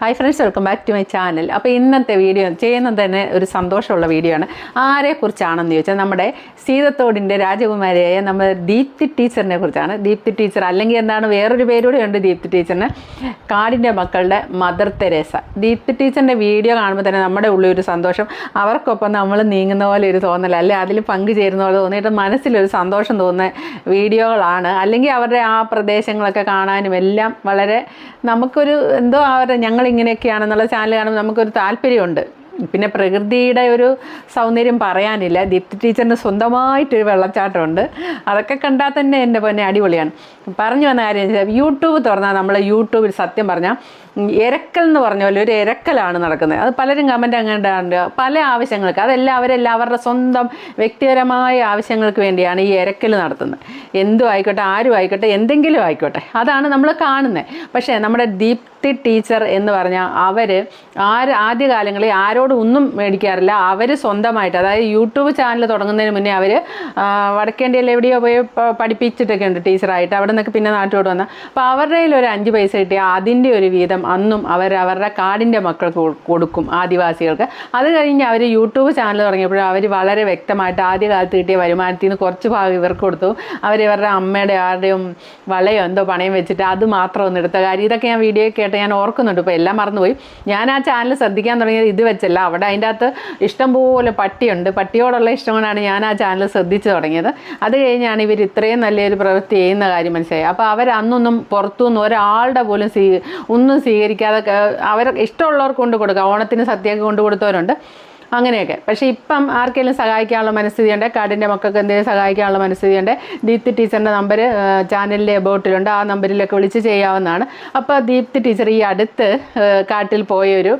Hi friends welcome back to my channel അപ്പോൾ ഇന്നത്തെ video ചെയ്യുന്നത് തന്നെ ഒരു സന്തോഷമുള്ള വീഡിയോ ആണ്. ആരെക്കുറിച്ചാണെന്ന് ചോദിച്ചാൽ നമ്മുടെ സീതത്തോടിന്റെ രാജകുമാരിയായ നമ്മുടെ ദീപ്തി ടീച്ചറിനെ കുറിച്ചാണ്. ദീപ്തി ടീച്ചർ അല്ലെങ്കിൽ എന്താണ് വേറൊരു പേരൂടെ ഉണ്ട് ദീപ്തി ടീച്ചറിന്. കാടിന്റെ മക്കളുടെ മദർ തെരേസ. ദീപ്തി ടീച്ചറിന്റെ വീഡിയോ കാണുമ്പോൾ തന്നെ നമ്മുടെ ഉള്ളിൽ ഒരു സന്തോഷം. അവർക്കൊപ്പം നമ്മൾ നീങ്ങുന്ന പോലെ ഒരു തോന്നൽ അല്ലെ? അതിൽ പങ്കുചേരുന്ന പോലെ തോന്നിയിട്ട് മനസ്സിലൊരു സന്തോഷം തോന്നുന്ന വീഡിയോകളാണ്. അല്ലെങ്കിൽ അവരുടെ ആ പ്രദേശങ്ങളൊക്കെ കാണാനും എല്ലാം വളരെ നമുക്കൊരു എന്തോ അവരുടെ ഞങ്ങൾ ഇങ്ങനെയൊക്കെയാണെന്നുള്ള ചാനൽ കാണുമ്പോൾ നമുക്കൊരു താല്പര്യമുണ്ട്. പിന്നെ പ്രകൃതിയുടെ ഒരു സൗന്ദര്യം പറയാനില്ല. ദീപ്തി ടീച്ചറിന് സ്വന്തമായിട്ടൊരു വെള്ളച്ചാട്ടമുണ്ട്. അതൊക്കെ കണ്ടാൽ തന്നെ എന്റെ പൊന്നെ അടിപൊളിയാണ്. പറഞ്ഞു വന്ന കാര്യം യൂട്യൂബ് തുറന്നാൽ നമ്മൾ യൂട്യൂബിൽ സത്യം പറഞ്ഞാൽ എരക്കൽ എന്ന് പറഞ്ഞ പോലെ ഒരു എരക്കലാണ് നടക്കുന്നത്. അത് പലരും കമന്റ് അങ്ങനെ പല ആവശ്യങ്ങൾക്ക് അതെല്ലാവരെല്ലാം അവരുടെ സ്വന്തം വ്യക്തിപരമായ ആവശ്യങ്ങൾക്ക് വേണ്ടിയാണ് ഈ എരക്കൽ നടത്തുന്നത്. എന്തും ആയിക്കോട്ടെ ആരും ആയിക്കോട്ടെ എന്തെങ്കിലും ആയിക്കോട്ടെ. അതാണ് നമ്മൾ കാണുന്നത് പക്ഷേ നമ്മുടെ ദീപ്തി ടീച്ചർ എന്ന് പറഞ്ഞാൽ അവർ ആര് ആദ്യകാലങ്ങളിൽ ആരോടും ഒന്നും മേടിക്കാറില്ല. അവർ സ്വന്തമായിട്ട് അതായത് യൂട്യൂബ് ചാനൽ തുടങ്ങുന്നതിന് മുന്നേ അവർ വടക്കേണ്ടിയിൽ എവിടെയോ പോയി പഠിപ്പിച്ചിട്ടൊക്കെ ഉണ്ട് ടീച്ചറായിട്ട്. അവിടെ നിന്നൊക്കെ പിന്നെ നാട്ടിലോട്ട് വന്ന. അപ്പോൾ അവരുടെ ഒരു അഞ്ച് പൈസ കിട്ടിയ അതിന്റെ ഒരു വീതം അന്നും അവർ അവരുടെ കാടിന്റെ മക്കൾക്ക് കൊടുക്കും ആദിവാസികൾക്ക്. അത് കഴിഞ്ഞ് അവർ യൂട്യൂബ് ചാനൽ തുടങ്ങിയപ്പോൾ അവർ വളരെ വ്യക്തമായിട്ട് ആദ്യ കാലത്ത് കിട്ടിയ വരുമാനത്തിൽ നിന്ന് കുറച്ച് ഭാഗം ഇവർക്ക് കൊടുത്തു. അവർ ഇവരുടെ അമ്മയുടെ ആരുടെയും വളയോ എന്തോ പണയം വെച്ചിട്ട് അത് മാത്രം ഒന്ന് എടുത്ത കാര്യം. ഇതൊക്കെ ഞാൻ വീഡിയോ കേട്ട് ഞാൻ ഓർക്കുന്നുണ്ട്. ഇപ്പോൾ എല്ലാം മറന്നുപോയി. ഞാൻ ആ ചാനൽ ശ്രദ്ധിക്കാൻ തുടങ്ങിയത് ഇത് വെച്ചല്ല. അവിടെ അതിന്റെ അകത്ത് ഇഷ്ടംപോലെ പട്ടിയുണ്ട്. പട്ടിയോടുള്ള ഇഷ്ടം കൊണ്ടാണ് ഞാൻ ആ ചാനൽ ശ്രദ്ധിച്ചു തുടങ്ങിയത്. അത് കഴിഞ്ഞാണ് ഇവർ ഇത്രയും നല്ലൊരു പ്രവൃത്തി ചെയ്യുന്ന കാര്യം മനസ്സിലായി. അപ്പോൾ അവർ അന്നൊന്നും പുറത്തുനിന്ന് ഒരാളുടെ പോലും സ്വീ ഒന്നും സ്വീകരിക്കാതെ അവർ ഇഷ്ടമുള്ളവർക്ക് കൊണ്ട് കൊടുക്കുക ഓണത്തിന് സദ്യയൊക്കെ കൊണ്ട് കൊടുത്തവരുണ്ട്. അങ്ങനെയൊക്കെ. പക്ഷേ ഇപ്പം ആർക്കെങ്കിലും സഹായിക്കാനുള്ള മനസ്ഥിതിയുണ്ട് കാടിന്റെ മക്കൾക്ക് എന്തെങ്കിലും സഹായിക്കാനുള്ള മനസ്ഥിതിയുണ്ട് ദീപ്തി ടീച്ചറിന്റെ നമ്പർ ചാനലിലെ ബോട്ടിലുണ്ട്. ആ നമ്പറിലൊക്കെ വിളിച്ച് ചെയ്യാവുന്നതാണ്. അപ്പോൾ ദീപ്തി ടീച്ചർ ഈ അടുത്ത് കാട്ടിൽ പോയൊരു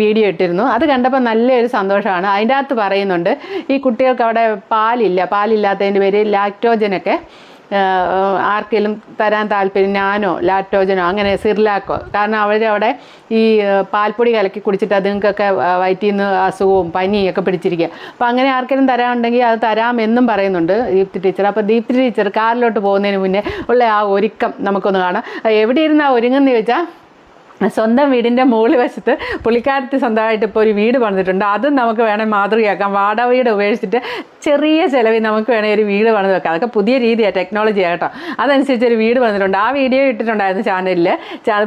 വീഡിയോ ഇട്ടിരുന്നു. അത് കണ്ടപ്പോൾ നല്ലൊരു സന്തോഷമാണ്. അതിന്റെ അകത്ത് പറയുന്നുണ്ട് ഈ കുട്ടികൾക്ക് അവിടെ പാലില്ല. പാലില്ലാത്തതിന്റെ പേര് ലാക്ടോജനൊക്കെ ആർക്കെങ്കിലും തരാൻ താല്പര്യം ഞാനോ ലാക്ടോജനോ അങ്ങനെ സിർലാക്കോ കാരണം അവരവിടെ ഈ പാൽപ്പൊടി കലക്കി കുടിച്ചിട്ട് അതുങ്ങൾക്കൊക്കെ വയറ്റിൽ നിന്ന് അസുഖവും പനിയൊക്കെ പിടിച്ചിരിക്കുക അപ്പോൾ അങ്ങനെ ആർക്കെങ്കിലും തരാനുണ്ടെങ്കിൽ അത് തരാമെന്നും പറയുന്നുണ്ട് ദീപ്തി ടീച്ചർ. അപ്പോൾ ദീപ്തി ടീച്ചർ കാറിലോട്ട് പോകുന്നതിന് മുന്നേ ഉള്ള ആ ഒരുക്കം നമുക്കൊന്ന് കാണാം. എവിടെ ഇരുന്നാ ഒരുങ്ങുന്ന ചോദിച്ചാൽ സ്വന്തം വീടിന്റെ മുകളിൽ വശത്ത് പുള്ളിക്കാരത്തി സ്വന്തമായിട്ട് ഇപ്പോൾ ഒരു വീട് പണിതിട്ടുണ്ട്. അതും നമുക്ക് വേണേൽ മാതൃകയാക്കാം. വാടക വീട് ഉപേക്ഷിച്ചിട്ട് ചെറിയ ചിലവിൽ നമുക്ക് വേണേൽ ഒരു വീട് പണിത് വെക്കാം. അതൊക്കെ പുതിയ രീതിയാണ് ടെക്നോളജി കേട്ടോ അതനുസരിച്ച് ഒരു വീട് പണിതിട്ടുണ്ട്. ആ വീഡിയോ ഇട്ടിട്ടുണ്ടായിരുന്നു ചാനലിൽ.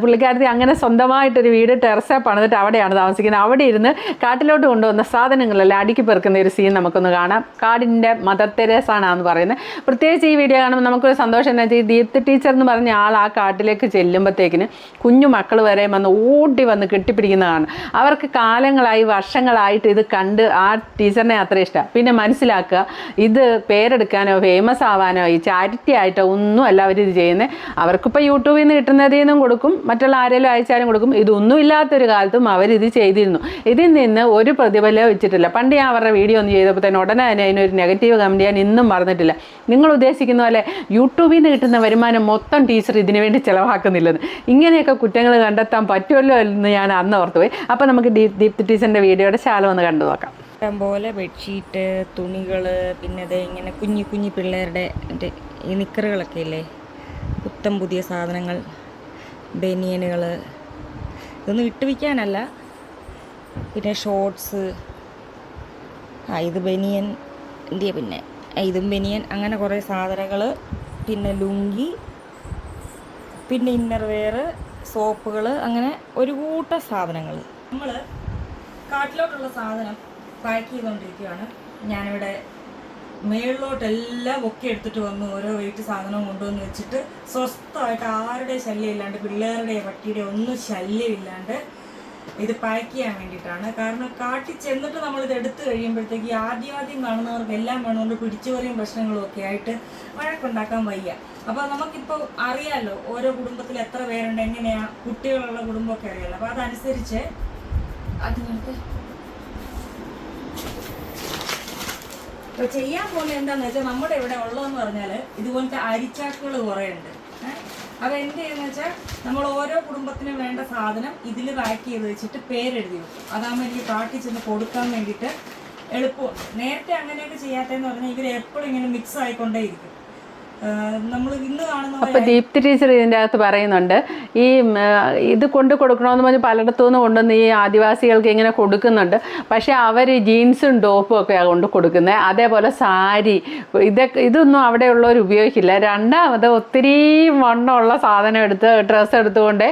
പുള്ളിക്കാരത്തി അങ്ങനെ സ്വന്തമായിട്ടൊരു വീട് ടെറസ പണിതിട്ട് അവിടെയാണ് താമസിക്കുന്നത്. അവിടെ ഇരുന്ന് കാട്ടിലോട്ട് കൊണ്ടുവന്ന സാധനങ്ങളെല്ലാം അടുക്കി പെറുക്കുന്ന ഒരു സീൻ നമുക്കൊന്ന് കാണാം. കാടിന്റെ മദർ തെരേസാണെന്ന് പറയുന്നത്. പ്രത്യേകിച്ച് ഈ വീഡിയോ കാണുമ്പോൾ നമുക്കൊരു സന്തോഷം എന്താ വെച്ചാൽ ദീപ്തി ടീച്ചർ എന്ന് പറഞ്ഞ ആൾ ആ കാട്ടിലേക്ക് ചെല്ലുമ്പോഴത്തേക്കിന് കുഞ്ഞു മക്കൾ വരെ വന്ന് ഓടി വന്ന് കെട്ടിപ്പിടിക്കുന്നതാണ്. അവർക്ക് കാലങ്ങളായി വർഷങ്ങളായിട്ട് ഇത് കണ്ട് ആ ടീച്ചറിനെ അത്ര ഇഷ്ടമാണ് പിന്നെ മനസ്സിലാക്കുക ഇത് പേരെടുക്കാനോ ഫേമസ് ആവാനോ ഈ ചാരിറ്റി ആയിട്ടോ ഒന്നും അല്ല അവർ ഇത് ചെയ്യുന്നത് അവർക്കിപ്പോൾ യൂട്യൂബിൽ നിന്ന് കിട്ടുന്നതിൽ നിന്നും കൊടുക്കും മറ്റുള്ള ആരെങ്കിലും അയച്ചാലും കൊടുക്കും. ഇതൊന്നും ഇല്ലാത്തൊരു കാലത്തും അവരിത് ചെയ്തിരുന്നു. ഇതിൽ നിന്ന് ഒരു പ്രതിഫലവും വെച്ചിട്ടില്ല പണ്ട് ഞാൻ അവരുടെ വീഡിയോ ഒന്ന് ചെയ്തപ്പോൾ തന്നെ ഉടനെ തന്നെ അതിനൊരു നെഗറ്റീവ് കമന്റ് ഞാൻ ഇന്നും മറന്നിട്ടില്ല. നിങ്ങൾ ഉദ്ദേശിക്കുന്ന പോലെ യൂട്യൂബിൽ നിന്ന് കിട്ടുന്ന വരുമാനം മൊത്തം ടീച്ചർ ഇതിനു വേണ്ടി ചിലവാക്കുന്നില്ലെന്ന്. ഇങ്ങനെയൊക്കെ കുറ്റങ്ങൾ കണ്ടെത്താൻ പറ്റുമല്ലോ എന്ന് ഞാൻ അന്ന് ഓർത്തുപോയി അപ്പോൾ നമുക്ക് ദീപ് ദീപ്തി ടീച്ചറിന്റെ വീഡിയോയുടെ ശാലം ഒന്ന് കണ്ടു നോക്കാം. ഇഷ്ടം പോലെ ബെഡ്ഷീറ്റ് തുണികൾ പിന്നെ ദേ ഇങ്ങനെ കുഞ്ഞു കുഞ്ഞു പിള്ളേരുടെ ഈ നിക്കറുകളൊക്കെ ഇല്ലേ? പുത്തം പുതിയ സാധനങ്ങൾ ബനിയനുകൾ ഇതൊന്നും ഇട്ട് വിൽക്കാനല്ല പിന്നെ ഷോർട്സ്. ആ ഇത് ബനിയൻ എന്തിയ പിന്നെ ഇതും ബനിയൻ. അങ്ങനെ കുറേ സാധനങ്ങൾ പിന്നെ ലുങ്കി. പിന്നെ ഇന്നർ വെയർ സോപ്പുകൾ അങ്ങനെ ഒരു കൂട്ടം സാധനങ്ങൾ നമ്മൾ കാട്ടിലോട്ടുള്ള സാധനം പാക്ക് ചെയ്തുകൊണ്ടിരിക്കുകയാണ് ഞാനിവിടെ മേളിലോട്ടെല്ലാം ഒക്കെ എടുത്തിട്ട് വന്ന് ഓരോ വെയിറ്റ് സാധനവും കൊണ്ടുവന്ന് വെച്ചിട്ട് സ്വസ്ഥമായിട്ട് ആരുടെ ശല്യം ഇല്ലാണ്ട് പിള്ളേരുടെ പട്ടിയുടെ ഒന്നും ശല്യമില്ലാണ്ട് ഇത് പാക്ക് ചെയ്യാൻ വേണ്ടിയിട്ടാണ്. കാരണം കാട്ടി ചെന്നിട്ട് നമ്മൾ ഇത് എടുത്തു കഴിയുമ്പോഴത്തേക്ക് ആദ്യം ആദ്യം കാണുന്നവർക്ക് എല്ലാം വേണമല്ലോ പിടിച്ചുപറിയും പ്രശ്നങ്ങളും ഒക്കെ ആയിട്ട് വഴക്കുണ്ടാക്കാൻ വയ്യ. അപ്പോൾ നമുക്കിപ്പോൾ അറിയാമല്ലോ ഓരോ കുടുംബത്തിൽ എത്ര പേരുണ്ട് എങ്ങനെയാ കുട്ടികളുള്ള കുടുംബമൊക്കെ അറിയാമല്ലോ അപ്പോൾ അതനുസരിച്ച് അതിനകത്ത് ഇപ്പൊ ചെയ്യാൻ പോലെ എന്താന്ന് വെച്ചാൽ നമ്മുടെ ഇവിടെ ഉള്ളതെന്ന് പറഞ്ഞാൽ ഇതുപോലത്തെ അരിച്ചാക്കുകൾ കുറേ ഉണ്ട് അത് എന്ത് ചെയ്യുന്ന വെച്ചാൽ നമ്മൾ ഓരോ കുടുംബത്തിനും വേണ്ട സാധനം ഇതിൽ പാക്ക് ചെയ്ത് വെച്ചിട്ട് പേരെഴുതി വെക്കും. അതാകുമ്പോൾ എനിക്ക് കാട്ടിൽ ചെന്ന് കൊടുക്കാൻ വേണ്ടിയിട്ട് എളുപ്പമാണ് നേരത്തെ അങ്ങനെയൊക്കെ ചെയ്യാത്തതെന്ന് പറഞ്ഞാൽ ഇവർ എപ്പോഴും ഇങ്ങനെ മിക്സ് ആയിക്കൊണ്ടേയിരിക്കും. അപ്പൊ ദീപ്തി ടീച്ചർ ഇതിന്റെ അകത്ത് പറയുന്നുണ്ട് ഈ ഇത് കൊണ്ട് കൊടുക്കണമെന്ന് പറഞ്ഞ് പലയിടത്തു നിന്ന് കൊണ്ടുവന്ന് ഈ ആദിവാസികൾക്ക് ഇങ്ങനെ കൊടുക്കുന്നുണ്ട്. പക്ഷെ അവർ ജീൻസും ടോപ്പും ഒക്കെയാണ് കൊണ്ട് കൊടുക്കുന്നത്. അതേപോലെ സാരി ഇതൊക്കെ ഇതൊന്നും അവിടെ ഉള്ളവർ ഉപയോഗിക്കില്ല. രണ്ടാമത് ഒത്തിരി വണ്ണമുള്ള സാധനം എടുത്ത് ഡ്രസ്സ് എടുത്തുകൊണ്ട്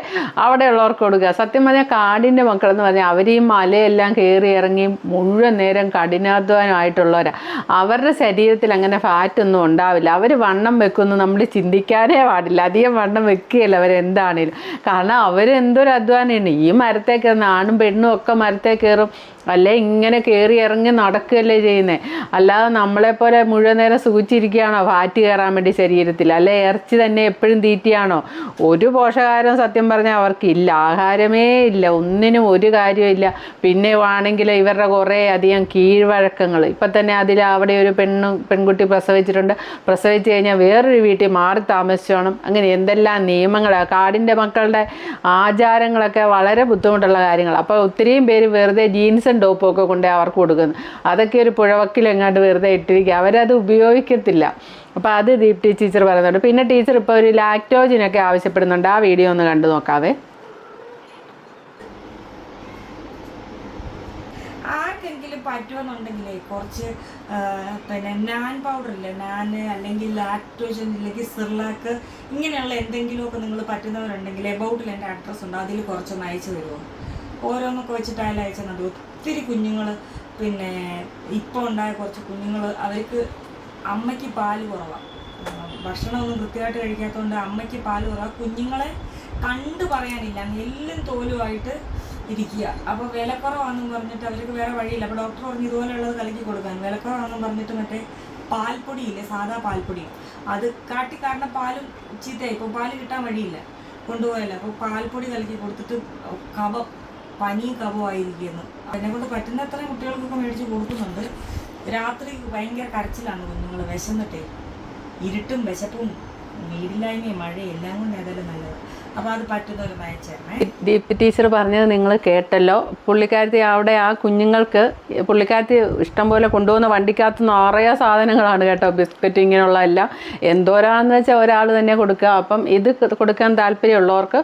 അവിടെയുള്ളവർക്ക് കൊടുക്കുക. സത്യം പറഞ്ഞാൽ കാടിന്റെ മക്കളെന്ന് പറഞ്ഞാൽ അവർ ഈ മലയെല്ലാം കയറി ഇറങ്ങി മുഴുവൻ നേരം കഠിനാധ്വാനമായിട്ടുള്ളവരാണ് അവരുടെ ശരീരത്തിൽ അങ്ങനെ ഫാറ്റൊന്നും ഉണ്ടാവില്ല. അവർ വണ്ണം വെക്കുന്നു. നമ്മൾ ചിന്തിക്കാനേ പാടില്ല. അധികം വണ്ണം വെക്കുകയില്ല. അവരെന്താണേലും. കാരണം അവരെന്തൊരു അധ്വാനമാണ് ഈ മരത്തെ കയറുന്ന ആണും പെണ്ണും ഒക്കെ മരത്തെ കയറും. അല്ലെ? ഇങ്ങനെ കയറി ഇറങ്ങി നടക്കുകയല്ലേ ചെയ്യുന്നത് അല്ലാതെ നമ്മളെപ്പോലെ മുഴുവൻ നേരം സൂചിച്ചിരിക്കുകയാണോ ഫാറ്റ് കയറാൻ വേണ്ടി ശരീരത്തിൽ. അല്ലെ? ഇറച്ചി തന്നെ എപ്പോഴും തീറ്റിയാണോ? ഒരു പോഷകാഹാരം സത്യം പറഞ്ഞാൽ അവർക്കില്ല ആഹാരമേ ഇല്ല. ഒന്നിനും ഒരു കാര്യമില്ല പിന്നെ ആണെങ്കിൽ ഇവരുടെ കുറേ അധികം കീഴ്വഴക്കങ്ങൾ. ഇപ്പം തന്നെ അതിൽ അവിടെ ഒരു പെണ്ണ് പെൺകുട്ടി പ്രസവിച്ചിട്ടുണ്ട്. പ്രസവിച്ച് കഴിഞ്ഞാൽ വേറൊരു വീട്ടിൽ മാറി താമസിച്ചോണം. അങ്ങനെ എന്തെല്ലാം നിയമങ്ങളാണ് കാടിന്റെ മക്കളുടെ ആചാരങ്ങളൊക്കെ വളരെ ബുദ്ധിമുട്ടുള്ള കാര്യങ്ങൾ അപ്പോൾ ഒത്തിരിയും പേര് വെറുതെ ജീൻസും ടോപ്പും ഒക്കെ കൊണ്ട് അവർക്ക് കൊടുക്കുന്നു. അതൊക്കെ ഒരു പുഴവക്കിൽ എങ്ങാണ്ട് വെറുതെ ഇട്ടിരിക്കുക. അവരത് ഉപയോഗിക്കത്തില്ല. അപ്പോൾ അത് ദീപ്തി ടീച്ചർ പറയുന്നുണ്ട്. പിന്നെ ടീച്ചർ ഇപ്പോൾ ഒരു ലാക്ടോജിനൊക്കെ ആവശ്യപ്പെടുന്നുണ്ട്. ആ വീഡിയോ ഒന്ന് കണ്ടു നോക്കാവേ. ആർക്കെങ്കിലും പറ്റുമെന്നുണ്ടെങ്കിലേ കുറച്ച് പിന്നെ നാൻ പൗഡർ ഇല്ലേ നാന് അല്ലെങ്കിൽ ലാക്ടോജൻ അല്ലെങ്കിൽ സിർലാക്ക് ഇങ്ങനെയുള്ള എന്തെങ്കിലുമൊക്കെ നിങ്ങൾ പറ്റുന്നവരുണ്ടെങ്കിൽ എബൌട്ടിൽ എന്റെ അഡ്രസ്സ് ഉണ്ട് അതിൽ കുറച്ചൊന്ന് അയച്ചു തരുമോ? ഓരോന്നൊക്കെ വെച്ചിട്ട് അയൽ അയച്ചു തന്നത് ഒത്തിരി കുഞ്ഞുങ്ങൾ പിന്നെ ഇപ്പോൾ ഉണ്ടായ കുറച്ച് കുഞ്ഞുങ്ങൾ അവർക്ക് അമ്മയ്ക്ക് പാൽ കുറവാണ് ഭക്ഷണമൊന്നും കൃത്യമായിട്ട് കഴിക്കാത്തതുകൊണ്ട് അമ്മയ്ക്ക് പാൽ കുറവാണ് കുഞ്ഞുങ്ങളെ കണ്ടു പറയാനില്ല. നെല്ലും തോലുമായിട്ട് ഇരിക്കുക. അപ്പോൾ വിലക്കുറവാണെന്നും പറഞ്ഞിട്ട് അവർക്ക് വേറെ വഴിയില്ല. അപ്പോൾ ഡോക്ടർ പറഞ്ഞു ഇതുപോലെയുള്ളത് കലക്കി കൊടുക്കാൻ. വിലക്കുറവാണെന്നും പറഞ്ഞിട്ട് മറ്റേ പാൽപ്പൊടിയില്ലേ സാധാ പാൽപ്പൊടി. അത് കാട്ടി കാരണം പാലും ചീത്തയായി. ഇപ്പോൾ പാൽ കിട്ടാൻ വഴിയില്ല. കൊണ്ടുപോയല്ലോ. അപ്പോൾ പാൽപ്പൊടി കലക്കി കൊടുത്തിട്ട് കഫം പനിയും കവുമായിരിക്കുന്നു എന്നെ കൊണ്ട് പറ്റുന്ന അത്രയും കുട്ടികൾക്കൊക്കെ മേടിച്ച് കൊടുക്കുന്നുണ്ട്. രാത്രി ഭയങ്കര കരച്ചിലാണ് കുഞ്ഞുങ്ങൾ വിശന്നിട്ടേ. ഇരുട്ടും വിശപ്പും വീടില്ലായ്മയും മഴയും എല്ലാം കൊണ്ട് ഏതായാലും നല്ലത്. ദീപ്തി ടീച്ചർ പറഞ്ഞത് നിങ്ങൾ കേട്ടല്ലോ. പുള്ളിക്കാരത്തി അവിടെ ആ കുഞ്ഞുങ്ങൾക്ക് പുള്ളിക്കാരത്തി ഇഷ്ടം പോലെ കൊണ്ടുപോകുന്ന വണ്ടിക്കകത്ത് നിറയെ സാധനങ്ങളാണ് കേട്ടോ. ബിസ്ക്കറ്റ് ഇങ്ങനെയുള്ള എല്ലാം. എന്തോരാന്ന് വെച്ചാൽ ഒരാൾ തന്നെ കൊടുക്കുക. അപ്പം ഇത് കൊടുക്കാൻ താല്പര്യമുള്ളവർക്ക്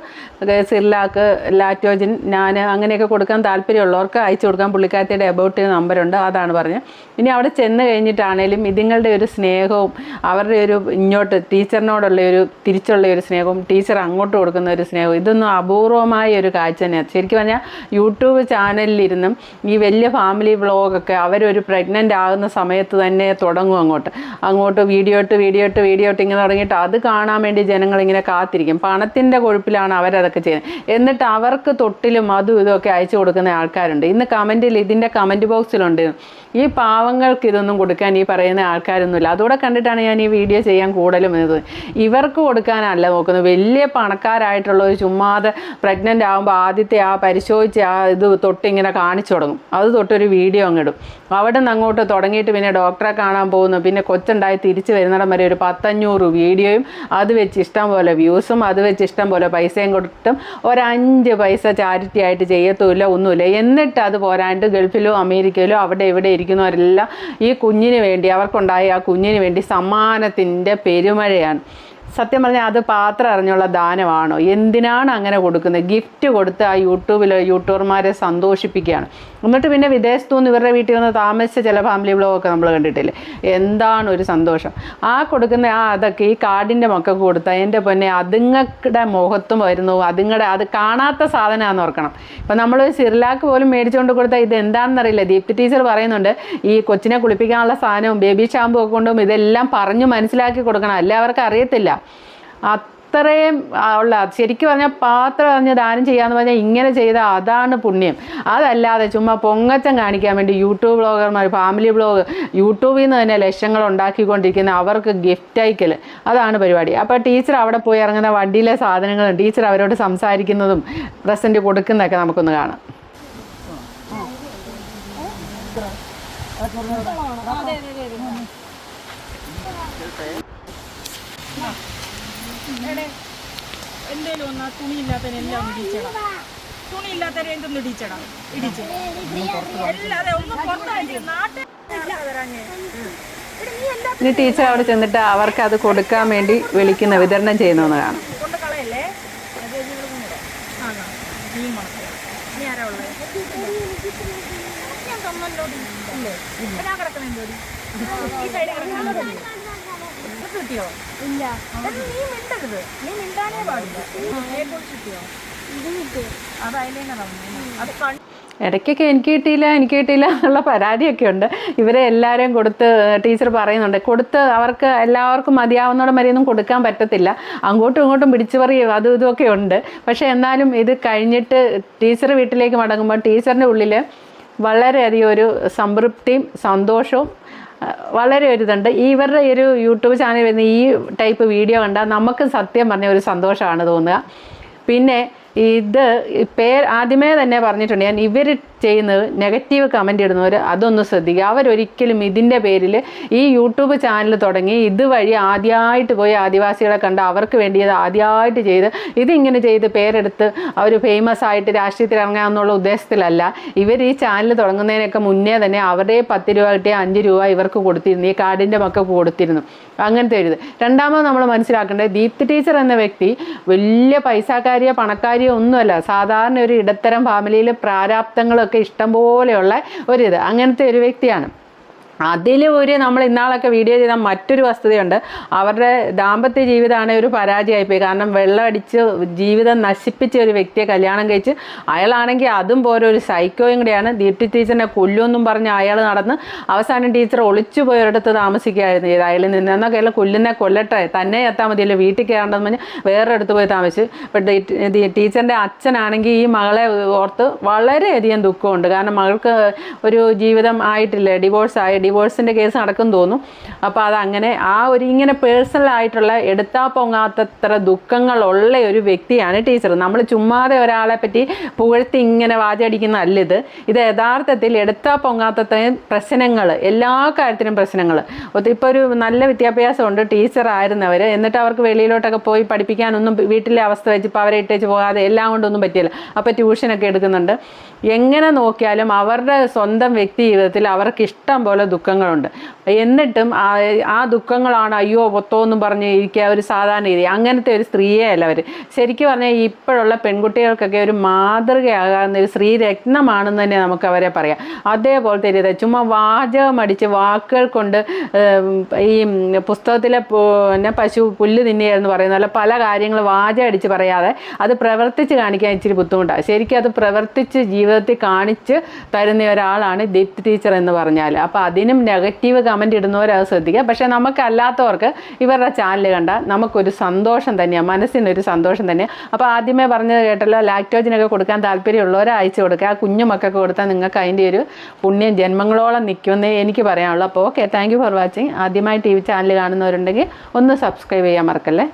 സിർലാക്ക് ലാറ്റോജിൻ ഞാൻ അങ്ങനെയൊക്കെ കൊടുക്കാൻ താല്പര്യമുള്ളവർക്ക് അയച്ചു കൊടുക്കാൻ പുള്ളിക്കാരത്തിയുടെ എബൌട്ട് നമ്പറുണ്ട് അതാണ് പറഞ്ഞത്. ഇനി അവിടെ ചെന്ന് കഴിഞ്ഞിട്ടാണേലും ഇതുങ്ങളുടെ ഒരു സ്നേഹവും അവരുടെ ഒരു ഇങ്ങോട്ട് ടീച്ചറിനോടുള്ള ഒരു തിരിച്ചുള്ള ഒരു സ്നേഹവും ടീച്ചർ അങ്ങോട്ട് കൊടുക്കുന്ന ഒരു സ്നേഹം. ഇതൊന്നും അപൂർവമായ ഒരു കാഴ്ച തന്നെയാണ്. ശരിക്കും പറഞ്ഞാൽ യൂട്യൂബ് ചാനലിലിരുന്നും ഈ വലിയ ഫാമിലി വ്ളോഗൊക്കെ അവരൊരു പ്രഗ്നന്റ് ആകുന്ന സമയത്ത് തന്നെ തുടങ്ങും അങ്ങോട്ട്. അങ്ങോട്ട് വീഡിയോ ഇട്ട് വീഡിയോ ഇട്ട് വീഡിയോ ഇട്ട് ഇങ്ങനെ തുടങ്ങിയിട്ട് അത് കാണാൻ വേണ്ടി ജനങ്ങൾ ഇങ്ങനെ കാത്തിരിക്കും. പണത്തിന്റെ കൊഴുപ്പിലാണ് അവരതൊക്കെ ചെയ്യുന്നത്. എന്നിട്ട് അവർക്ക് തൊട്ടിലും അതും ഇതുമൊക്കെ അയച്ചു കൊടുക്കുന്ന ആൾക്കാരുണ്ട്. ഇന്ന് കമന്റിൽ ഇതിന്റെ കമന്റ് ബോക്സിലുണ്ട് ഈ പാവങ്ങൾക്ക് ഇതൊന്നും കൊടുക്കാൻ ഈ പറയുന്ന ആൾക്കാരൊന്നുമില്ല. അതുകൂടെ കണ്ടിട്ടാണ് ഞാൻ ഈ വീഡിയോ ചെയ്യാൻ കൂടുതലും ഇവർക്ക് കൊടുക്കാനല്ല നോക്കുന്നത്. വലിയ പണക്കാരായിട്ടുള്ളവർ ചുമ്മാതെ പ്രഗ്നന്റ് ആകുമ്പോൾ ആദ്യത്തെ ആ പരിശോധിച്ച് ആ ഇത് തൊട്ടിങ്ങനെ കാണിച്ചു തുടങ്ങും. അത് തൊട്ടൊരു വീഡിയോ അങ്ങിടും അവിടെ നിന്ന് അങ്ങോട്ട് തുടങ്ങിയിട്ട് പിന്നെ ഡോക്ടറെ കാണാൻ പോകുന്നു. പിന്നെ കൊച്ചുണ്ടായി തിരിച്ച് വരുന്നിടം വരെ ഒരു പത്തഞ്ഞൂറ് വീഡിയോയും അത് വെച്ച് ഇഷ്ടം പോലെ വ്യൂസും അത് വെച്ച് ഇഷ്ടം പോലെ പൈസയും കൊടുത്തും ഒരഞ്ച് പൈസ ചാരിറ്റി ആയിട്ട് ചെയ്യത്തുമില്ല ഒന്നുമില്ല. എന്നിട്ട് അത് പോരാണ്ട് ഗൾഫിലോ അമേരിക്കയിലോ അവിടെ ഇവിടെ ഇരിക്കുന്നവരെല്ലാം ഈ കുഞ്ഞിന് വേണ്ടി അവർക്കുണ്ടായ ആ കുഞ്ഞിന് വേണ്ടി സമ്മാനത്തിന്റെ പെരുമഴയാണ്. സത്യം പറഞ്ഞാൽ അത് പാത്രം അറിഞ്ഞുള്ള ദാനമാണോ? എന്തിനാണ് അങ്ങനെ കൊടുക്കുന്നത്? ഗിഫ്റ്റ് കൊടുത്ത് ആ യൂട്യൂബിൽ യൂട്യൂബർമാരെ സന്തോഷിപ്പിക്കുകയാണ്. എന്നിട്ട് പിന്നെ വിദേശത്തു നിന്ന് ഇവരുടെ വീട്ടിൽ വന്ന് താമസിച്ച ചില ഫാമിലി ബ്ലോഗൊക്കെ നമ്മൾ കണ്ടിട്ടില്ലേ? എന്താണ് ഒരു സന്തോഷം? ആ കൊടുക്കുന്ന ആ അതൊക്കെ ഈ കാടിന്റെ മക്കൾക്ക് കൊടുത്താൽ എന്റെ പൊന്നെ അതുങ്ങളുടെ മുഖത്തും വരുന്നു. അതുങ്ങളുടെ അത് കാണാത്ത സാധനമാണെന്ന് ഓർക്കണം. ഇപ്പം നമ്മൾ സിർലാക്ക് പോലും മേടിച്ചുകൊണ്ട് കൊടുത്താൽ ഇത് എന്താണെന്നറിയില്ല. ദീപ്തി ടീച്ചർ പറയുന്നുണ്ട് ഈ കൊച്ചിനെ കുളിപ്പിക്കാനുള്ള സാധനവും ബേബി ഷാമ്പു ഒക്കെ കൊണ്ടും ഇതെല്ലാം പറഞ്ഞു മനസ്സിലാക്കി കൊടുക്കണം. എല്ലാവർക്കും അറിയത്തില്ല. അത്രയും ഉള്ള ശരിക്കും പറഞ്ഞാൽ പാത്രം അറിഞ്ഞ് ദാനം ചെയ്യാന്ന് പറഞ്ഞാൽ ഇങ്ങനെ ചെയ്ത അതാണ് പുണ്യം അതല്ലാതെ ചുമ്മാ പൊങ്ങച്ചം കാണിക്കാൻ വേണ്ടി യൂട്യൂബ് ബ്ലോഗർമാർ ഫാമിലി ബ്ലോഗ് യൂട്യൂബിൽ നിന്ന് തന്നെ ലക്ഷങ്ങൾ ഉണ്ടാക്കിക്കൊണ്ടിരിക്കുന്ന അവർക്ക് ഗിഫ്റ്റ് അയക്കൽ അതാണ് പരിപാടി അപ്പോൾ ടീച്ചർ അവിടെ പോയി ഇറങ്ങുന്ന വണ്ടിയിലെ സാധനങ്ങളും ടീച്ചർ അവരോട് സംസാരിക്കുന്നതും പ്രസന്റ് കൊടുക്കുന്നതൊക്കെ നമുക്കൊന്ന് കാണാം എന്തേലും ഒന്ന് തുണി ഒന്ന് ഇടിച്ചടാ. തുണി എന്തൊന്ന് ഇടിച്ചടാ? ഇടിച്ച്. അല്ലാതെ ഒന്ന് പുറത്തായിട്ട് നാട്ടിൽ ഇനി ടീച്ചർ അവിടെ ചെന്നിട്ട് അവർക്ക് അത് കൊടുക്കാൻ വേണ്ടി വിളിക്കുന്ന വിതരണം ചെയ്യുന്നതെന്ന് കാണാം. കൊണ്ട് കളയല്ലേ? ഞാൻ കിടക്കണ? ഈ കിടക്കണ ഇത് കിട്ടിയോ? ഇല്ല. നീ മിണ്ടരുത്. നീ മിണ്ടാനേ പാടില്ല. കൊച്ച് കിട്ടിയോ? അത് ഇടയ്ക്കൊക്കെ എനിക്ക് കിട്ടിയില്ല എനിക്ക് കിട്ടിയില്ല എന്നുള്ള പരാതിയൊക്കെ ഉണ്ട്. ഇവരെ എല്ലാവരെയും കൊടുത്ത് ടീച്ചർ പറയുന്നുണ്ട്. കൊടുത്ത് അവർക്ക് എല്ലാവർക്കും മതിയാവുന്നോടെ മരിയൊന്നും കൊടുക്കാൻ പറ്റത്തില്ല. അങ്ങോട്ടും ഇങ്ങോട്ടും പിടിച്ചു പറയും അതും ഇതുമൊക്കെ ഉണ്ട്. പക്ഷേ എന്നാലും ഇത് കഴിഞ്ഞിട്ട് ടീച്ചർ വീട്ടിലേക്ക് മടങ്ങുമ്പോൾ ടീച്ചറിന്റെ ഉള്ളിൽ വളരെയധികം ഒരു സംതൃപ്തിയും സന്തോഷവും വളരെ ഒരു ഇതുണ്ട് ഇവരുടെ ഒരു യൂട്യൂബ് ചാനൽ വരുന്ന ഈ ടൈപ്പ് വീഡിയോ കണ്ടാൽ നമുക്ക് സത്യം പറഞ്ഞ ഒരു സന്തോഷമാണ് തോന്നുക. പിന്നെ ഇത് പേര് ആദ്യമേ തന്നെ പറഞ്ഞിട്ടുണ്ട് ഞാൻ ഇവർ ചെയ്യുന്നത് നെഗറ്റീവ് കമന്റ് ഇടുന്നവർ അതൊന്ന് ശ്രദ്ധിക്കുക. അവരൊരിക്കലും ഇതിന്റെ പേരിൽ ഈ യൂട്യൂബ് ചാനൽ തുടങ്ങി ഇതുവഴി ആദ്യമായിട്ട് പോയി ആദിവാസികളെ കണ്ട് അവർക്ക് വേണ്ടി ഇത് ആദ്യമായിട്ട് ചെയ്ത് ഇതിങ്ങനെ ചെയ്ത് പേരെടുത്ത് അവർ ഫേമസ് ആയിട്ട് രാഷ്ട്രീയത്തിൽ ഇറങ്ങാമെന്നുള്ള ഉദ്ദേശത്തിലല്ല. ഇവർ ഈ ചാനൽ തുടങ്ങുന്നതിനൊക്കെ മുന്നേ തന്നെ അവരുടെ പത്ത് രൂപ കിട്ടിയ അഞ്ച് രൂപ ഇവർക്ക് കൊടുത്തിരുന്നു. ഈ കാർഡിന്റെ മക്കൾക്ക് കൊടുത്തിരുന്നു. അങ്ങനത്തെ ഒരു രണ്ടാമത് നമ്മൾ മനസ്സിലാക്കേണ്ടത് ദീപ്തി ടീച്ചർ എന്ന വ്യക്തി വലിയ പൈസക്കാരിയോ പണക്കാരിയോ ഒന്നുമല്ല. സാധാരണ ഒരു ഇടത്തരം ഫാമിലിയിൽ പ്രാരാബ്ദങ്ങളൊക്കെ ഇഷ്ടം പോലെയുള്ള ഒരിത്. അങ്ങനത്തെ ഒരു വ്യക്തിയാണ്. അതിൽ ഒരു നമ്മൾ ഇന്നാളൊക്കെ വീഡിയോ ചെയ്ത മറ്റൊരു വസ്തുതയുണ്ട്. അവരുടെ ദാമ്പത്യ ജീവിതമാണ് ഒരു പരാജയമായിപ്പോയി. കാരണം വെള്ളമടിച്ച് ജീവിതം നശിപ്പിച്ച ഒരു വ്യക്തിയെ കല്യാണം കഴിച്ച് അയാളാണെങ്കിൽ അതും പോലെ ഒരു സൈക്കോയും കൂടെയാണ്. ദീപ്തി ടീച്ചറിനെ കൊല്ലുമെന്നും പറഞ്ഞ് അയാൾ നടന്ന് അവസാനം ടീച്ചർ ഒളിച്ചു പോയൊരിടത്ത് താമസിക്കുകയായിരുന്നു ചെയ്ത് അയാളിൽ നിന്ന് എന്നൊക്കെ അയാൾ കൊല്ലുന്നെ കൊല്ലട്ടെ തന്നെ എത്താൻ മതിയല്ലോ വീട്ടിൽ കയറേണ്ടെന്ന് പറഞ്ഞ് വേറെ അടുത്ത് പോയി താമസിച്ചു. ഇപ്പം ടീച്ചറിന്റെ അച്ഛനാണെങ്കിൽ ഈ മകളെ ഓർത്ത് വളരെയധികം ദുഃഖമുണ്ട്. കാരണം മകൾക്ക് ഒരു ജീവിതം ആയിട്ടില്ല ഡിവോഴ്സ് ആയി ഡിവോഴ്സിന്റെ കേസ് നടക്കും തോന്നും. അപ്പോൾ അതങ്ങനെ ആ ഒരു ഇങ്ങനെ പേഴ്സണലായിട്ടുള്ള എടുത്താ പൊങ്ങാത്തത്ര ദുഃഖങ്ങളുള്ള ഒരു വ്യക്തിയാണ് ടീച്ചർ. നമ്മൾ ചുമ്മാതെ ഒരാളെ പറ്റി പുകഴ്ത്തി ഇങ്ങനെ വാചടിക്കുന്നതല്ല ഇത് ഇത് യഥാർത്ഥത്തിൽ എടുത്താ പൊങ്ങാത്തത്രയും പ്രശ്നങ്ങൾ എല്ലാ കാര്യത്തിനും പ്രശ്നങ്ങൾ ഇപ്പോൾ ഒരു നല്ല വിദ്യാഭ്യാസമുണ്ട് ടീച്ചർ ആയിരുന്നവർ എന്നിട്ട് അവർക്ക് വെളിയിലോട്ടൊക്കെ പോയി പഠിപ്പിക്കാനൊന്നും വീട്ടിലെ അവസ്ഥ വെച്ച് ഇപ്പോൾ അവരെ ഇട്ടേച്ച് പോകാതെ എല്ലാം കൊണ്ടൊന്നും പറ്റിയില്ല. അപ്പോൾ ട്യൂഷനൊക്കെ എടുക്കുന്നുണ്ട്. എങ്ങനെ നോക്കിയാലും അവരുടെ സ്വന്തം വ്യക്തി ജീവിതത്തിൽ അവർക്ക് ഇഷ്ടം പോലെ ദുഃഖങ്ങളുണ്ട്. എന്നിട്ടും ആ ദുഃഖങ്ങളാണ് അയ്യോ പൊത്തോ എന്നും പറഞ്ഞ് ഇരിക്കുക ഒരു സാധാരണ രീതി. അങ്ങനത്തെ ഒരു സ്ത്രീയെ അല്ല അവർ ശരിക്കും പറഞ്ഞാൽ ഇപ്പോഴുള്ള പെൺകുട്ടികൾക്കൊക്കെ ഒരു മാതൃകയാകാവുന്ന ഒരു സ്ത്രീ രത്നമാണെന്ന് തന്നെ നമുക്ക് അവരെ പറയാം. അതേപോലത്തെ രീതി ചുമ്മാ വാചകം അടിച്ച് വാക്കുകൾ കൊണ്ട് ഈ പുസ്തകത്തിലെ പിന്നെ പശു പുല്ല് തിന്നുകയെന്ന് പറയുന്ന പോലെ പല കാര്യങ്ങൾ വാചകം അടിച്ച് പറയാതെ അത് പ്രവർത്തിച്ച് കാണിക്കാൻ ഇച്ചിരി ബുദ്ധിമുട്ടാണ്. ശരിക്കും അത് പ്രവർത്തിച്ച് ജീവിതത്തിൽ കാണിച്ച് തരുന്ന ഒരാളാണ് ദീപ്തി ടീച്ചർ എന്ന് പറഞ്ഞാൽ അപ്പോൾ അതിനും നെഗറ്റീവ് കമന്റ് ഇടുന്നവരത് ശ്രദ്ധിക്കുക. പക്ഷേ നമുക്കല്ലാത്തവർക്ക് ഇവരുടെ ചാനൽ കണ്ടാൽ നമുക്കൊരു സന്തോഷം തന്നെയാണ് മനസ്സിനൊരു സന്തോഷം തന്നെയാണ് അപ്പോൾ ആദ്യമേ പറഞ്ഞത് കേട്ടല്ലോ ലാക്ടോജിനൊക്കെ കൊടുക്കാൻ താല്പര്യമുള്ളവരെ അയച്ചു കൊടുക്കുക. ആ കുഞ്ഞുമക്കൊക്കെ കൊടുത്താൽ നിങ്ങൾക്ക് അതിന്റെ ഒരു പുണ്യം ജന്മങ്ങളോളം നിൽക്കുമെന്നേ എനിക്ക് പറയാനുള്ളൂ. അപ്പോൾ ഓക്കെ താങ്ക് ഫോർ വാച്ചിങ് ആദ്യമായി ടി വി ചാനൽ കാണുന്നവരുണ്ടെങ്കിൽ ഒന്ന് സബ്സ്ക്രൈബ് ചെയ്യാൻ മറക്കല്ലേ?